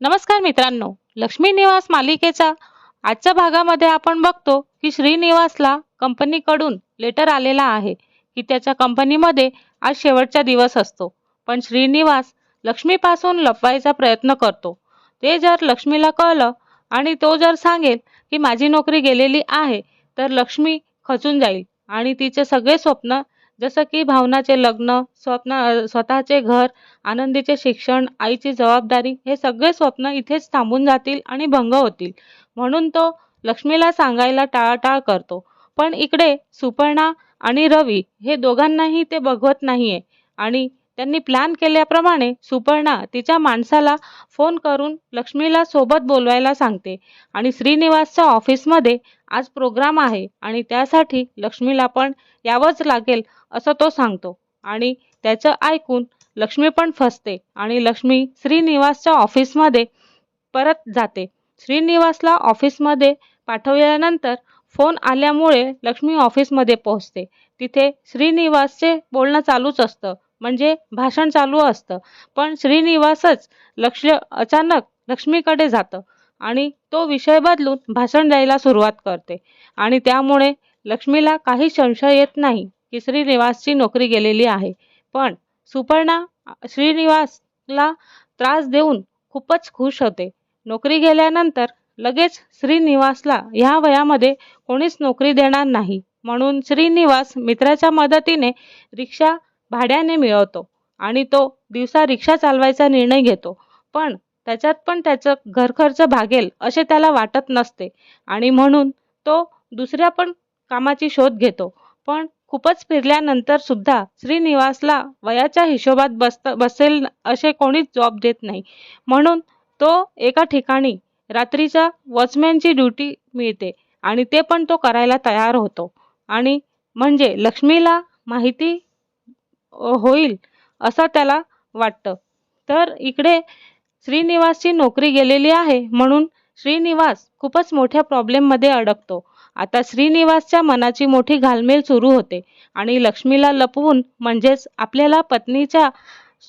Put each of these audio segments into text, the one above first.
नमस्कार मित्रांनो लक्ष्मी निवास मालिकेचा आजच्या भागामध्ये आपण बघतो की श्रीनिवासला कंपनीकडून लेटर आलेला आहे की त्याच्या कंपनीमध्ये आज शेवटचा दिवस असतो. पण श्रीनिवास लक्ष्मीपासून लपवायचा प्रयत्न करतो. ते जर लक्ष्मीला कळलं आणि तो जर सांगेल की माझी नोकरी गेलेली आहे तर लक्ष्मी खचून जाईल आणि तिचे सगळे स्वप्न जसं की भावनाचे लग्न स्वप्न स्वतःचे घर आनंदीचे शिक्षण आईची जबाबदारी हे सगळे स्वप्न इथेच थांबून जातील आणि भंग होतील. म्हणून तो लक्ष्मीला सांगायला टाळाटाळ करतो. पण इकडे सुपर्णा आणि रवी हे दोघांनाही ते बघवत नाही आहे आणि त्यांनी प्लॅन केल्याप्रमाणे सुपर्णा तिच्या माणसाला फोन करून लक्ष्मीला सोबत बोलवायला सांगते. आणि श्रीनिवासच्या ऑफिसमध्ये आज प्रोग्राम आहे आणि त्यासाठी लक्ष्मीला पण यावंच लागेल असं तो सांगतो. आणि त्याचं ऐकून लक्ष्मी पण फसते आणि लक्ष्मी श्रीनिवासच्या ऑफिसमध्ये परत जाते. श्रीनिवासला ऑफिसमध्ये पाठवल्यानंतर फोन आल्यामुळे लक्ष्मी ऑफिसमध्ये पोहोचते. तिथे श्रीनिवासचे बोलणं चालूच असतं. म्हणजे भाषण चालू असतं. पण श्रीनिवासच लक्ष अचानक लक्ष्मीकडे जातं आणि तो विषय बदलून भाषण द्यायला सुरुवात करते. आणि त्यामुळे लक्ष्मीला काही संशय येत नाही की श्रीनिवासची नोकरी गेलेली आहे. पण सुपर्णा श्रीनिवासला त्रास देऊन खूपच खुश होते. नोकरी गेल्यानंतर लगेच श्रीनिवासला ह्या वयामध्ये कोणीच नोकरी देणार नाही. म्हणून श्रीनिवास मित्राच्या मदतीने रिक्षा भाड्याने मिळवतो आणि तो दिवसा रिक्षा चालवायचा निर्णय घेतो. पण त्याच्यात पण त्याचं घरखर्च भागेल असे त्याला वाटत नसते आणि म्हणून तो दुसऱ्या पण कामाची शोध घेतो. पण खूपच फिरल्यानंतर सुद्धा श्रीनिवासला वयाच्या हिशोबात बसत बसेल असे कोणीच जॉब देत नाही. म्हणून तो एका ठिकाणी रात्रीच्या वॉचमॅनची ड्युटी मिळते आणि ते पण तो करायला तयार होतो. आणि म्हणजे लक्ष्मीला माहिती होईल असं त्याला वाटतं. तर इकडे श्रीनिवासची नोकरी गेलेली आहे म्हणून श्रीनिवास खूपच मोठ्या प्रॉब्लेममध्ये अडकतो. आता श्रीनिवासच्या मनाची मोठी घालमेल सुरू होते आणि लक्ष्मीला लपवून म्हणजेच आपल्याला पत्नीच्या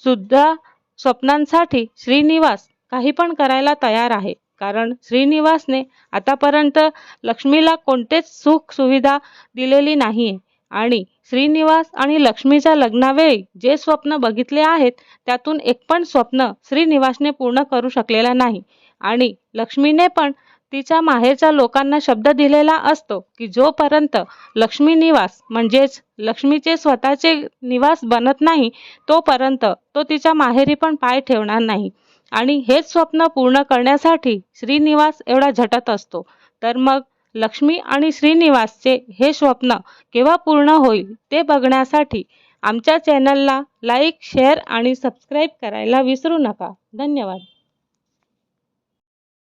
सुद्धा स्वप्नांसाठी श्रीनिवास काही पण करायला तयार आहे. कारण श्रीनिवासने आतापर्यंत लक्ष्मीला कोणतेच सुख सुविधा दिलेली आहे आणि श्रीनिवास आणि लक्ष्मीच्या लग्नावेळी जे स्वप्न बघितले आहेत त्यातून एक पण स्वप्न श्रीनिवासने पूर्ण करू शकलेला नाही. आणि लक्ष्मीने पण तिच्या माहेरच्या लोकांना शब्द दिलेला असतो की जोपर्यंत लक्ष्मी निवास म्हणजेच लक्ष्मीचे स्वतःचे निवास बनत नाही तोपर्यंत तो तिच्या माहेरी पण पाय ठेवणार नाही. आणि हेच स्वप्न पूर्ण करण्यासाठी श्रीनिवास एवढा झटत असतो. तर मग लक्ष्मी आणि श्रीनिवासचे हे स्वप्न केव्हा पूर्ण होईल ते बघण्यासाठी आमच्या चॅनलला लाईक शेअर आणि सबस्क्राईब करायला विसरू नका. धन्यवाद.